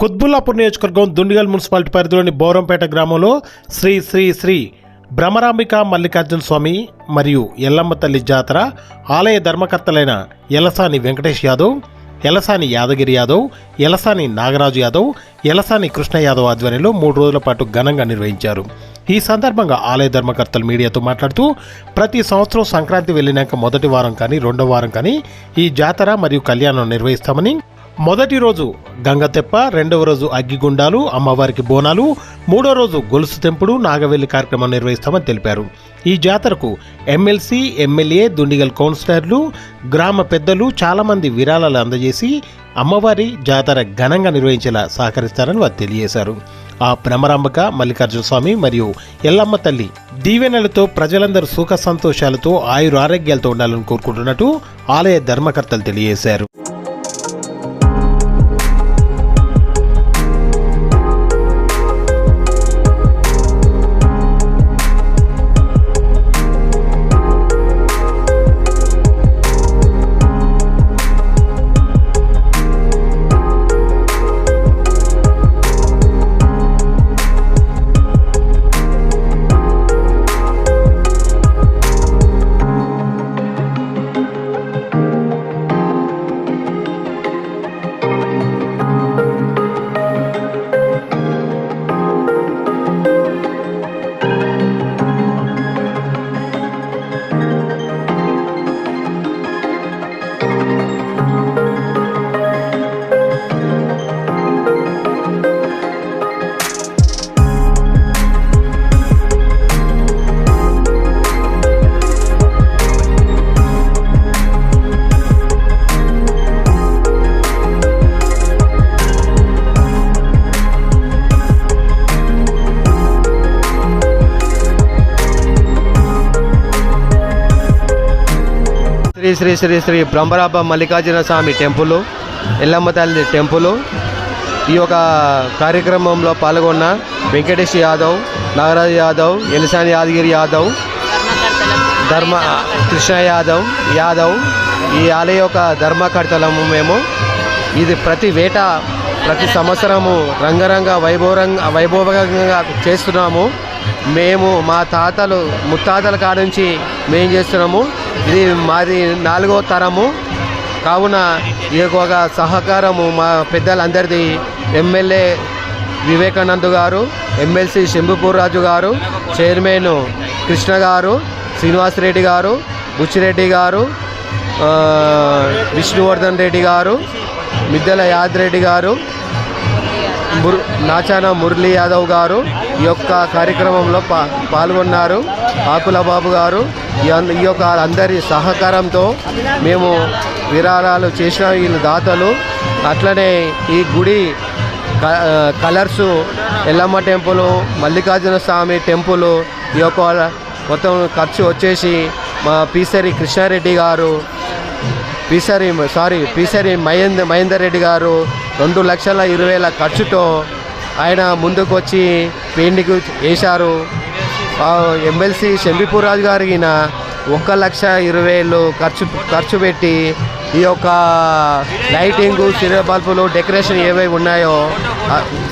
కుత్బుల్లాపూర్ నియోజకవర్గం దుండిగల్ మున్సిపాలిటీ పరిధిలోని బోరంపేట గ్రామంలో శ్రీ శ్రీ శ్రీ భ్రమరాంబిక మల్లికార్జున స్వామి మరియు ఎల్లమ్మ తల్లి జాతర ఆలయ ధర్మకర్తలైన ఎలసాని వెంకటేష్ యాదవ్ ఎలసాని యాదగిరి యాదవ్ ఎలసాని నాగరాజు యాదవ్ ఎలసాని కృష్ణ యాదవ్ ఆధ్వర్యంలో మూడు రోజుల పాటు ఘనంగా నిర్వహించారు. ఈ సందర్భంగా ఆలయ ధర్మకర్తలు మీడియాతో మాట్లాడుతూ ప్రతి సంవత్సరం సంక్రాంతి వెళ్ళినాక మొదటి వారం కానీ రెండో వారం కానీ ఈ జాతర మరియు కళ్యాణం నిర్వహిస్తామని మొదటి రోజు గంగతెప్ప రెండవ రోజు అగ్గిగుండాలు అమ్మవారికి బోనాలు మూడో రోజు గొలుసు తెంపుడు నాగవెల్లి కార్యక్రమం నిర్వహిస్తామని తెలిపారు. ఈ జాతరకు ఎమ్మెల్సీ ఎమ్మెల్యే దుండిగల్ కౌన్సిలర్లు గ్రామ పెద్దలు చాలామంది విరాళాలు అందజేసి అమ్మవారి జాతర ఘనంగా నిర్వహించేలా సహకరిస్తారని వారు తెలియజేశారు. ఆ భ్రమరాంబక మల్లికార్జున స్వామి మరియు ఎల్లమ్మ తల్లి దీవెనలతో ప్రజలందరూ సుఖ సంతోషాలతో ఆయురారోగ్యాలతో ఉండాలని కోరుకుంటున్నట్టు ఆలయ ధర్మకర్తలు తెలియజేశారు. శ్రీ శ్రీ శ్రీ శ్రీ బ్రహ్మరాబ మల్లికార్జున స్వామి టెంపుల్ ఎల్లమ్మ తల్లి టెంపుల్. ఈ యొక్క కార్యక్రమంలో పాల్గొన్న వెంకటేష్ యాదవ్ నాగరాజ్ యాదవ్ ఎలిసాని యాదగిరి యాదవ్ ధర్మ కృష్ణ యాదవ్ యాదవ్ ఈ ఆలయ యొక్క ధర్మకర్తలము మేము. ఇది ప్రతి వేట ప్రతి సంవత్సరము రంగరంగ వైభవరంగ వైభవంగా చేస్తున్నాము. మేము మా తాతలు ముత్తాతల కాడ నుంచి మేము చేస్తున్నాము. ఇది మాది నాలుగో తరము. కావున ఈ యొక్క సహకారము మా పెద్దలందరిది ఎమ్మెల్యే వివేకానంద్ గారు ఎమ్మెల్సీ శంభుపూర్ రాజు గారు చైర్మన్ కృష్ణ గారు శ్రీనివాస్ రెడ్డి గారు బుచ్చిరెడ్డి గారు విష్ణువర్ధన్ రెడ్డి గారు మిద్దెల యాదిరెడ్డి గారు ముర్ నాచాన మురళీ యాదవ్ గారు ఈ యొక్క కార్యక్రమంలో పా పాల్గొన్నారు. ఆకుల బాబు గారు ఈ ఈ యొక్క అందరి సహకారంతో మేము విరాళాలు చేసిన వీళ్ళు దాతలు. అట్లనే ఈ గుడి క- ఎల్లమ్మ టెంపుల్ మల్లికార్జున స్వామి టెంపుల్ ఈ యొక్క మొత్తం ఖర్చు వచ్చేసి మా పీసరి కృష్ణారెడ్డి గారు పీసరి సారీ పీసరి మహేంద్ర మహేందర్ రెడ్డి గారు రెండు లక్షల ఇరవై వేల ఖర్చుతో ఆయన ముందుకు వచ్చి పెయింటింగ్ వేశారు. ఎమ్మెల్సీ శంబిపూరాజు రాజు ఈయన ఒక్క లక్ష ఇరవై వేలు ఖర్చు ఖర్చు పెట్టి ఈ యొక్క లైటింగ్ సిరే బల్బులు డెకరేషన్ ఏవై ఉన్నాయో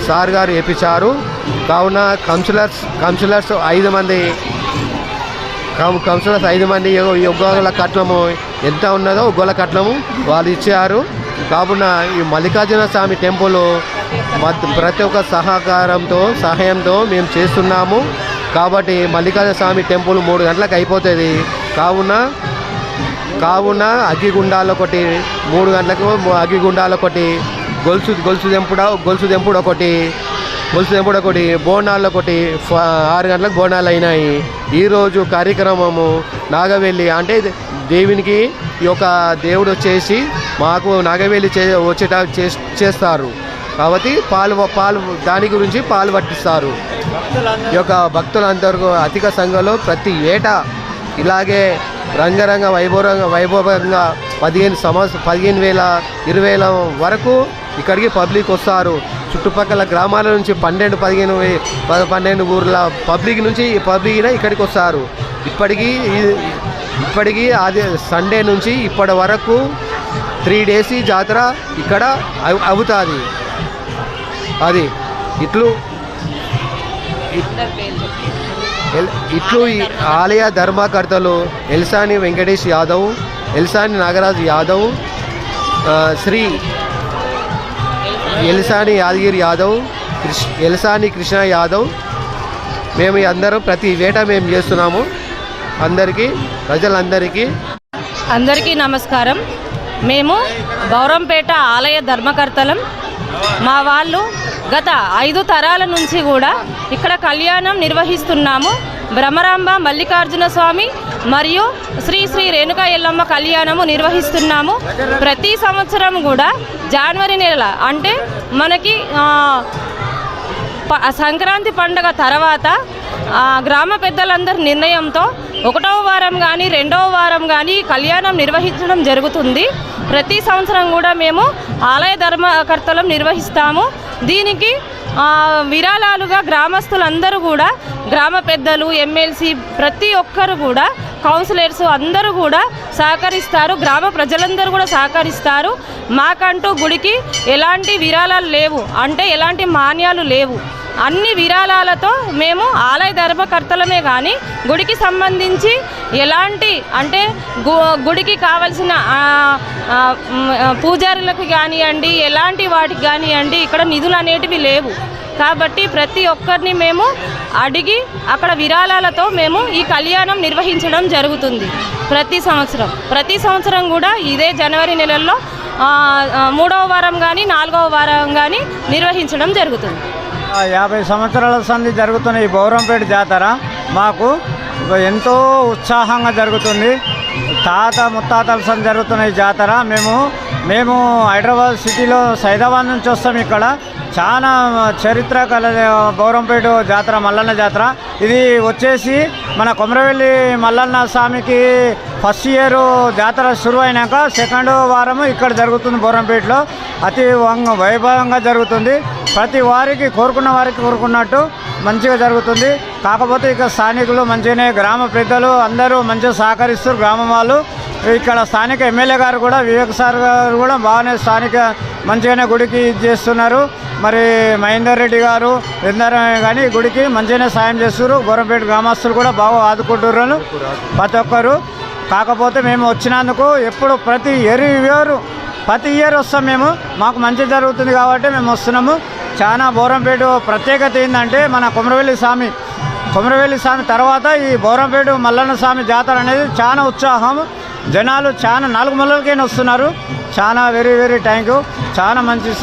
సార్ గారు వేపించారు. కావున కౌన్సిలర్స్ కౌన్సిలర్స్ ఐదు మంది కౌన్సిలర్స్ ఐదు మంది యొ- కట్నము ఎంత ఉన్నదో గోల కట్నము వాళ్ళు ఇచ్చారు. కావున ఈ మల్లికార్జున స్వామి టెంపుల్ ప్రతి ఒక్క సహకారంతో సహాయంతో మేము చేస్తున్నాము. కాబట్టి మల్లికార్జున స్వామి టెంపుల్ మూడు గంటలకు అయిపోతుంది. కావున కావున అగ్గిగుండాలు ఒకటి మూడు గంటలకు ము- అగ్గిగుండాలు ఒకటి గొలుసు గొలుసు దెంపుడ గొలుసు దెంపుడు ఒకటి గొలుసు ఒకటి బోనాలు ఒకటి ఆరు గంటలకు బోనాలు అయినాయి. ఈరోజు కార్యక్రమము నాగవెల్లి అంటే దేవునికి ఈ యొక్క దేవుడు వచ్చేసి మాకు నాగవెల్లి చే వచ్చేట చే- చేస్తారు. కాబట్టి పాలు పాలు దాని గురించి పాలు పట్టిస్తారు. ఈ యొక్క భక్తులందరూ అధిక సంఘంలో ప్రతి ఏటా ఇలాగే రంగరంగ వైభవంగా వైభవంగా పదిహేను సంవత్సరం పదిహేను వేల ఇరవై వేల వరకు ఇక్కడికి పబ్లిక్ వస్తారు. చుట్టుపక్కల గ్రామాల నుంచి పన్నెండు పదిహేను పది పన్నెండు ఊర్ల పబ్లిక్ నుంచి పబ్లిక్ ఇక్కడికి వస్తారు. ఇప్పటికీ ఇప్పటికీ అది సండే నుంచి ఇప్పటి వరకు త్రీ డేస్ ఈ జాతర ఇక్కడ అవుతుంది. అది ఇట్లు ఇట్లు ఈ ఆలయ ధర్మకర్తలు ఎల్సాని వెంకటేష్ యాదవ్ ఎల్సాని నాగరాజు యాదవ్ శ్రీ ఎలిసాని యాదగిరి యాదవ్ కృష్ ఎల్సాని కృష్ణ యాదవ్. మేము అందరం ప్రతి వేట మేము చేస్తున్నాము. అందరికీ ప్రజలందరికీ. అందరికీ నమస్కారం. మేము గౌరంపేట ఆలయ ధర్మకర్తలం. మా వాళ్ళు గత ఐదు తరాల నుంచి కూడా ఇక్కడ కళ్యాణం నిర్వహిస్తున్నాము. భ్రమరాంబ మల్లికార్జున స్వామి మరియు శ్రీ శ్రీ రేణుకా ఎల్లమ్మ కళ్యాణము నిర్వహిస్తున్నాము. ప్రతి సంవత్సరం కూడా జనవరి నెల అంటే మనకి ప- సంక్రాంతి పండగ తర్వాత గ్రామ పెద్దలందరి నిర్ణయంతో ఒకటవ వారం కానీ రెండవ వారం కానీ కళ్యాణం నిర్వహించడం జరుగుతుంది. ప్రతి సంవత్సరం కూడా మేము ఆలయ ధర్మకర్తలం నిర్వహిస్తాము. దీనికి విరాళాలుగా గ్రామస్తులందరూ కూడా గ్రామ పెద్దలు ఎమ్మెల్సీ ప్రతి ఒక్కరు కూడా కౌన్సిలర్స్ అందరూ కూడా సహకరిస్తారు. గ్రామ ప్రజలందరూ కూడా సహకరిస్తారు. మాకంటూ గుడికి ఎలాంటి విరాళాలు లేవు. అంటే ఎలాంటి మాన్యాలు లేవు. అన్ని విరాళాలతో మేము ఆలయ ధర్మకర్తలమే కానీ గుడికి సంబంధించి ఎలాంటి అంటే గు గుడికి కావలసిన పూజారులకు కానివ్వండి ఎలాంటి వాటికి కానివ్వండి ఇక్కడ నిధులు అనేటివి లేవు. కాబట్టి ప్రతి ఒక్కరిని మేము అడిగి అక్కడ విరాళాలతో మేము ఈ కళ్యాణం నిర్వహించడం జరుగుతుంది ప్రతి సంవత్సరం. ప్రతి సంవత్సరం కూడా ఇదే జనవరి నెలల్లో మూడవ వారం కానీ నాలుగవ వారం కానీ నిర్వహించడం జరుగుతుంది. యాభై సంవత్సరాల సంధి జరుగుతున్న ఈ బౌరంపేట జాతర మాకు ఎంతో ఉత్సాహంగా జరుగుతుంది. తాత ముత్తాతల సంధి జరుగుతున్న ఈ జాతర. మేము మేము హైదరాబాద్ సిటీలో సైదాబాద్ నుంచి వస్తాం ఇక్కడ. చాలా చరిత్ర కల గౌరంపేట జాతర మల్లన్న జాతర. ఇది వచ్చేసి మన కొమరవెల్లి మల్లన్న స్వామికి ఫస్ట్ ఇయర్ జాతర షురు అయినాక సెకండ్ వారము ఇక్కడ జరుగుతుంది గౌరంపేటలో అతి వైభవంగా జరుగుతుంది. ప్రతి వారికి కోరుకున్న వారికి కోరుకున్నట్టు మంచిగా జరుగుతుంది. కాకపోతే ఇక స్థానికులు మంచిగానే గ్రామ పెద్దలు అందరూ మంచిగా సహకరిస్తారు గ్రామం వాళ్ళు. ఇక్కడ స్థానిక ఎమ్మెల్యే గారు కూడా వివేక్ సార్ గారు కూడా బాగానే స్థానిక మంచిగానే గుడికి ఇది చేస్తున్నారు. మరి మహేందర్ రెడ్డి గారు ఎందరూ కానీ గుడికి మంచిగానే సాయం చేస్తున్నారు. గోరంపేట గ్రామస్తులు కూడా బాగా ఆదుకుంటున్నారు ప్రతి ఒక్కరు. కాకపోతే మేము వచ్చినందుకు ఎప్పుడు ప్రతి ఇయర్ ఇయర్ ప్రతి ఇయర్ వస్తాం మేము. మాకు మంచి జరుగుతుంది కాబట్టి మేము వస్తున్నాము. చాలా బోరంపేట ప్రత్యేకత ఏంటంటే మన కొమరవెల్లి స్వామి. కొమరవెల్లి స్వామి తర్వాత ఈ బోరంపేట మల్లన్న స్వామి జాతర అనేది చాలా ఉత్సాహం. జనాలు చాలా నాలుగు మల్లలకైనా వస్తున్నారు. చాలా వెరీ వెరీ థ్యాంక్ యూ చాలా మంచి